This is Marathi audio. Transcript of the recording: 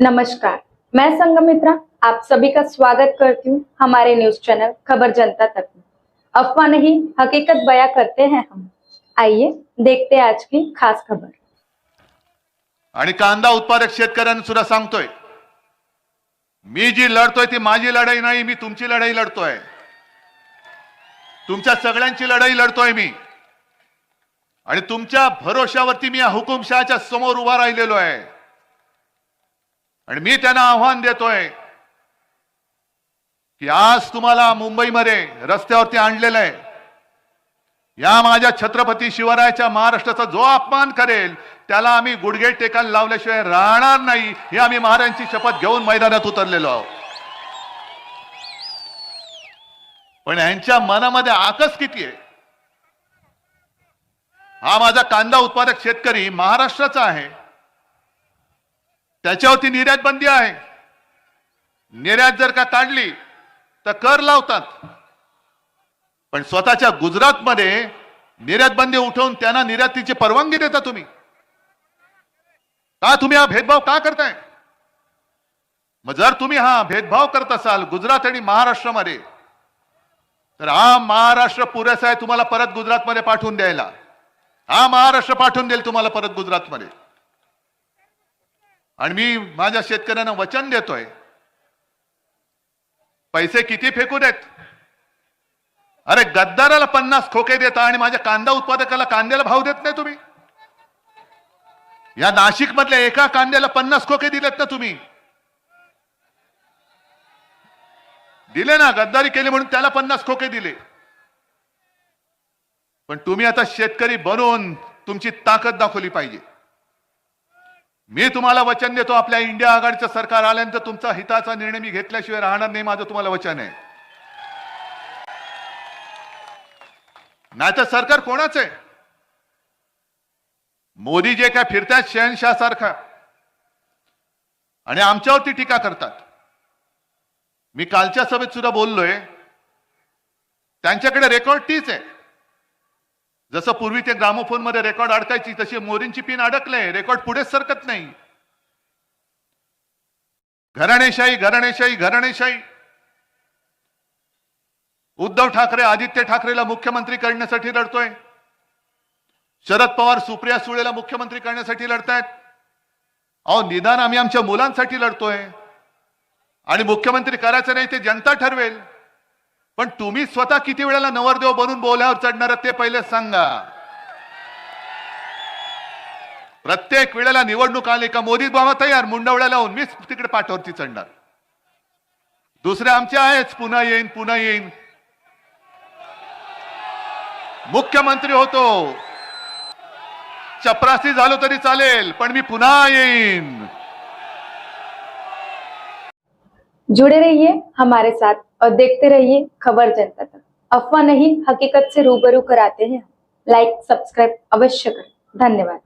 नमस्कार. मैं संगमित्रा आप सभी का स्वागत करती हूँ हमारे न्यूज चैनल खबर जनता तक में। अफवाह नहीं हकीकत बयां करते हैं हम। आइए देखते हैं आज की खास खबर। आणि कांदा उत्पादक शेतकऱ्यांना सुद्धा सांगतोय मी जी लढतोय ती माझी लढाई नाही मी तुमची लढाई लढतोय. तुमच्या सगळ्यांची लढाई लढतोय मी. आणि तुमच्या भरोशावरती मी या हुकुमशहाच्या समोर उभा राहिलेलो आहे. आणि मी त्यांना आव्हान देतोय की आज तुम्हाला मुंबईमध्ये रस्त्यावरती आणलेलं आहे. या माझ्या छत्रपती शिवरायाच्या महाराष्ट्राचा जो अपमान करेल त्याला आम्ही गुडघे टेकायला लावल्याशिवाय राहणार नाही हे आम्ही महाराजांची शपथ घेऊन मैदानात उतरलेलो आहोत. पण यांच्या मनामध्ये आकस किती आहे? हा माझा कांदा उत्पादक शेतकरी महाराष्ट्राचा आहे. त्याच्यावरती निर्यात बंदी आहे. निर्यात जर का काढली तर कर लावतात. पण स्वतःच्या गुजरातमध्ये निर्यात बंदी उठवून त्यांना निर्यातीची परवानगी देता तुम्ही. का तुम्ही हा भेदभाव का करताय? मग जर तुम्ही हा भेदभाव करत असाल गुजरात आणि महाराष्ट्रामध्ये तर हा महाराष्ट्र पुरेसा आहे तुम्हाला परत गुजरातमध्ये पाठवून द्यायला. हा महाराष्ट्र पाठवून देईल तुम्हाला परत गुजरातमध्ये. आणि मी माझ्या शेतकऱ्यांना वचन देतोय. पैसे किती फेकू देत? अरे गद्दाराला पन्नास खोके देता आणि माझ्या कांदा उत्पादकाला कांद्याला भाव देत नाही तुम्ही. या नाशिक मधल्या एका कांद्याला पन्नास खोके दिलेत ना तुम्ही. दिले ना गद्दारी केली म्हणून त्याला पन्नास खोके दिले. पण तुम्ही आता शेतकरी बनवून तुमची ताकद दाखवली पाहिजे. मी तुम्हाला वचन देतो आपल्या इंडिया आघाडीचं सरकार आल्यानंतर तुमचा हिताचा निर्णय मी घेतल्याशिवाय राहणार नाही माझं तुम्हाला वचन आहे. नाही तर सरकार कोणाच आहे? मोदी जे काय फिरतात शहनशाह सारखा आणि आमच्यावरती टीका करतात. मी कालच्या सभेत सुद्धा बोललोय त्यांच्याकडे रेकॉर्ड तीच आहे. जसं पूर्वी ते ग्रामोफोनमध्ये रेकॉर्ड अडकायची तशी मोरींची पिन अडकले. रेकॉर्ड पुढेच सरकत नाही. घराणेशाही घराणेशाही घराणेशाही. उद्धव ठाकरे आदित्य ठाकरेला मुख्यमंत्री करण्यासाठी लढतोय. शरद पवार सुप्रिया सुळेला मुख्यमंत्री करण्यासाठी लढतायत. अहो निदान आम्ही आमच्या मुलांसाठी लढतोय. आणि मुख्यमंत्री करायचं नाही ते जनता ठरवेल. पण तुम्ही स्वतः किती वेळेला नवरदेव बनून बोल्यावर चढणार ते पहिले सांगा. प्रत्येक वेळेला निवडणूक आली का मोदी बाबा तयार मुंडवळ्या लावून मीच तिकडे पाठवरती चढणार. दुसरे आमचे आहेच पुन्हा येईन पुन्हा येईन. मुख्यमंत्री होतो. चपरासी झालो तरी चालेल पण मी पुन्हा येईन. जुड़े रहिए हमारे साथ। और देखते रहिए खबर जनता तक। अफवाह नहीं हकीकत से रूबरू कराते हैं। लाइक सब्सक्राइब अवश्य करें। धन्यवाद।